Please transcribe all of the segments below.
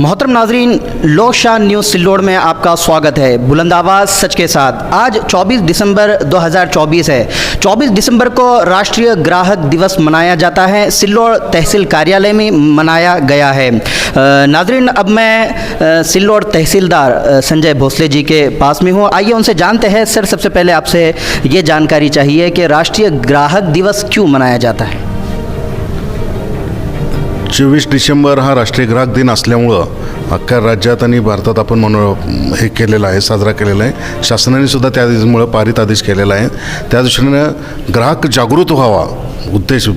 मोहतरम नाजरीन लोकशाह न्यूज़ सिल्लोड़ में आपका स्वागत है। बुलंद आवाज़ सच के साथ। आज 24 दिसंबर 2024 है। 24 दिसंबर को राष्ट्रीय ग्राहक दिवस मनाया जाता है। सिल्लोड़ तहसील कार्यालय में मनाया गया है। नाजरीन, अब मैं सिल्लोड़ तहसीलदार संजय भोसले जी के पास में हूँ। आइए उनसे जानते हैं। सर, सबसे पहले आपसे ये जानकारी चाहिए कि राष्ट्रीय ग्राहक दिवस क्यों मनाया जाता है? चोवीस डिसेंबर हा राष्ट्रीय ग्राहक दिन असल्यामुळं अख्ख्या राज्यात आणि भारतात आपण म्हणू हे केलेलं आहे साजरा केलेला आहे. शासनाने सुद्धा त्या दिवसामुळं पारित आदेश केलेला आहे. त्या दृष्टीनं ग्राहक जागृत व्हावा उद्देश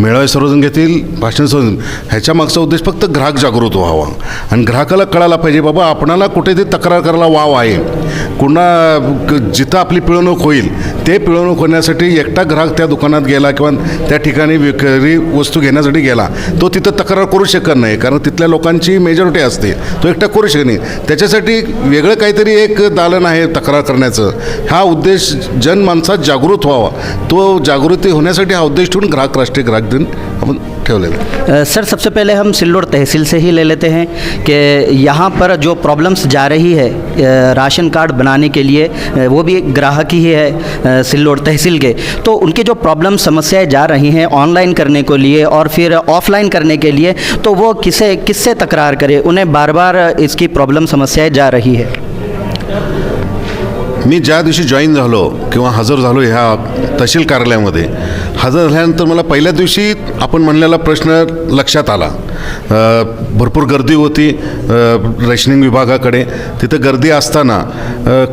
मेळावे सर्वजण घेतील भाषण सर्वजण ह्याच्या मागचा उद्देश फक्त ग्राहक जागृत व्हावा. आणि ग्राहकाला कळायला पाहिजे बाबा आपणाला कुठेतरी तक्रार करायला वाव आहे. कुणा क- जिथं आपली पिळवणूक होईल ते पिळवणूक होण्यासाठी एकटा ग्राहक त्या दुकानात गेला किंवा त्या ठिकाणी विक्री वस्तू घेण्यासाठी गेला तो तिथं तक्रार करू शकत नाही कारण तिथल्या लोकांची मेजॉरिटी असते तो एकटा करू शकत नाही. त्याच्यासाठी वेगळं काहीतरी एक दालन आहे तक्रार करण्याचं. हा उद्देश जनमानसात जागृत व्हावा. तो जागृती होण्यासाठी हा उद्देश ठेवून ग्राहक राष्ट्रीय ग्राहक दिन आपण सर, सबसे पहले हम सिल्लोड़ तहसील से ही ले लेते हैं कि यहाँ पर जो प्रॉब्लम्स जा रही है राशन कार्ड बनाने के लिए वो भी एक ग्राहक ही है सिल्लोड़ तहसील के। तो उनकी जो प्रॉब्लम समस्याएँ जा रही हैं ऑनलाइन करने को लिए और फिर ऑफलाइन करने के लिए तो वो किसे, किससे तकरार करे? उन्हें बार बार इसकी प्रॉब्लम समस्याएँ जा रही है। मी ज्या दिवशी जॉईन झालो किंवा हजर झालो ह्या तहसील कार्यालयामध्ये हजर झाल्यानंतर मला पहिल्या दिवशी आपण म्हणलेला प्रश्न लक्षात आला. भरपूर गर्दी होती रेशनिंग विभागाकडे. तिथं गर्दी असताना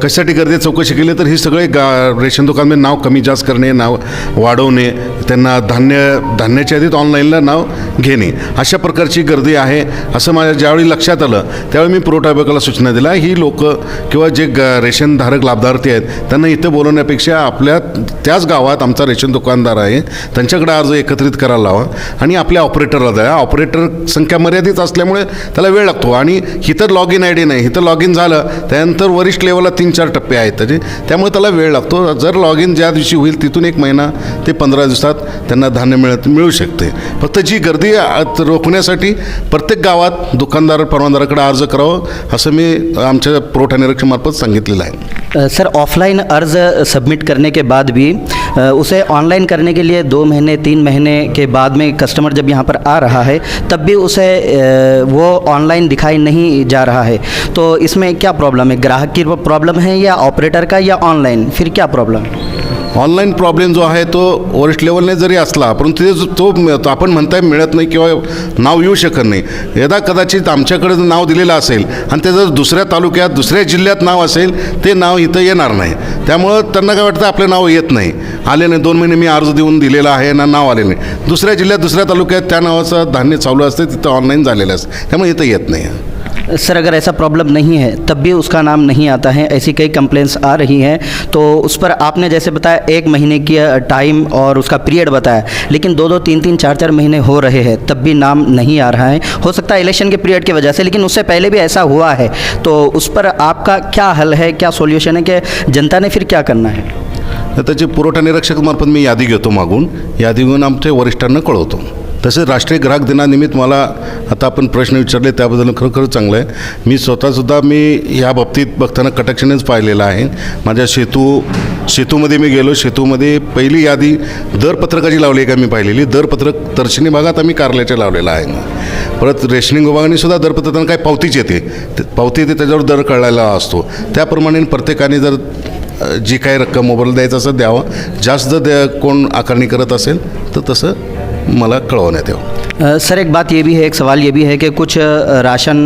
कशासाठी गर्दी चौकशी केली तर ही सगळे गा रेशन दुकानमध्ये नाव कमी जास्त करणे नाव वाढवणे त्यांना धान्य धान्याच्या आधीत ऑनलाईनला नाव घेणे. अशा प्रकारची गर्दी आहे असं माझ्या ज्यावेळी लक्षात आलं त्यावेळी मी पुरवठा विभागाला सूचना दिला ही लोक किंवा जे ग रेशनधारक लाभ लाभार्थी आहेत. त्यांना इथं बोलवण्यापेक्षा आपल्या त्याच गावात आमचा रेशन दुकानदार आहे. त्यांच्याकडे अर्ज एकत्रित करायला लावा आणि आपल्या ऑपरेटरला द्या. ऑपरेटर संख्या मर्यादित असल्यामुळे त्याला वेळ लागतो. आणि इथं लॉग इन आय डी नाही. इथं लॉग इन झालं त्यानंतर वरिष्ठ लेवलला तीन चार टप्पे आहेत. त्याचे त्यामुळे त्याला वेळ लागतो. जर लॉग इन ज्या दिवशी होईल तिथून एक महिना ते पंधरा दिवसात त्यांना धान्य मिळत मिळू शकते. फक्त जी गर्दी रोखण्यासाठी प्रत्येक गावात दुकानदार परवानदाराकडे अर्ज करावं असं मी आमच्या पुरवठा निरीक्षणामार्फत सांगितलेलं आहे. सर ऑफलाइन अर्ज़ सबमिट करने के बाद भी उसे ऑनलाइन करने के लिए दो महीने, तीन महीने के बाद में कस्टमर जब यहाँ पर आ रहा है, तब भी उसे वो ऑनलाइन दिखाई नहीं जा रहा है। तो इसमें क्या प्रॉब्लम है? ग्राहक की प्रॉब्लम है या ऑपरेटर का या ऑनलाइन फिर क्या प्रॉब्लम है ऑनलाईन प्रॉब्लेम जो आहे तो वरिष्ठ लेवलने जरी असला परंतु ते जो- तो तो आपण म्हणताय मिळत नाही किंवा नाव येऊ शकत नाही. यदा कदाचित आमच्याकडे जर नाव दिलेलं असेल आणि ते जर दुसऱ्या तालुक्यात दुसऱ्या जिल्ह्यात नाव असेल ते नाव इथं येणार नाही. त्यामुळं त्यांना काय वाटतं आपलं नाव येत नाही. आले नाही दोन महिने मी अर्ज देऊन दिलेला आहे ना नाव आले नाही. दुसऱ्या जिल्ह्यात दुसऱ्या तालुक्यात त्या नावाचं धान्य चालू असते तिथं ऑनलाईन झालेलं असतं. त्यामुळे इथं येत नाही. सर, अगर ऐसा प्रॉब्लम नहीं है, तब भी उसका नाम नहीं आता है, ऐसी कई कंप्लेंट्स आ रही हैं। तो उस पर आपने जैसे बताया, एक महीने की टाइम और उसका पीरियड बताया, लेकिन दो दो, तीन तीन, चार चार महीने हो रहे हैं, तब भी नाम नहीं आ रहा है। हो सकता है इलेक्शन के पीरियड की वजह से, लेकिन उससे पहले भी ऐसा हुआ है। तो उस पर आपका क्या हल है, क्या सोल्यूशन है कि जनता ने फिर क्या करना है? त्याचे पुरवठा निरीक्षकामार्फत मी यादी घेतो मागून. यादी घेऊन आमच्या वरिष्ठांना कळवतो. तसेच राष्ट्रीय ग्राहक दिनानिमित्त मला आता आपण प्रश्न विचारले त्याबद्दल खरोखर चांगलं आहे. मी स्वतःसुद्धा मी या बाबतीत बघताना कटाक्षानेच पाहिलेलं आहे. माझ्या सेतू सेतूमध्ये मी गेलो. सेतूमध्ये पहिली यादी दरपत्रकाची लावली आहे का मी पाहिलेली. दरपत्रक दर्शनी भागात आम्ही कार्यालयाच्या लावलेला आहे. परत रेशनिंग विभागाने सुद्धा दरपत्रकांना काय पावतीच येते. पावती येते त्याच्यावर दर कळलेला असतो. त्याप्रमाणे प्रत्येकाने जर जी काही रक्कम मोबाईल द्यायचं असं द्यावं. जास्त जर द्या कोण आकारणी करत असेल तर तसं मला कळवण्यात यावं सर एक बात ये भी है एक सवाल ये भी है कि कुछ राशन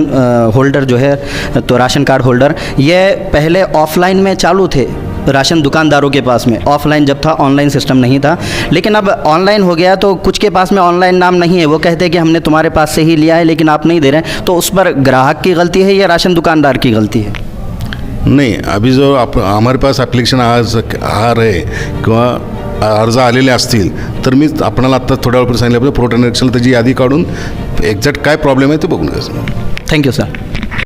होल्डर जो है तो राशन कार्ड होल्डर ये पहले ऑफलाइन में चालू थे राशन दुकानदारों के पास में। ऑफलाइन जब था ऑनलाइन सिस्टम नहीं था। लेकिन अब ऑनलाइन हो गया तो कुछ के पास में ऑनलाइन नाम नहीं है। वो कहते हैं कि हमने तुम्हारे पास से ही लिया है लेकिन आप नहीं दे रहे हैं। तो उस पर ग्राहक की गलती है या राशन दुकानदार की गलती है? नहीं अभी जो आप हमारे पास ॲप्लिकेशन आज आ रहे किंवा अर्ज आलेले असतील तर मी आपणाला आत्ता थोड्या वेळपर्यंत सांगितलं पुरवठा निरीक्षणाला त्याची यादी काढून एक्झॅक्ट काय प्रॉब्लेम आहे ते बघून घ्या थँक्यू सर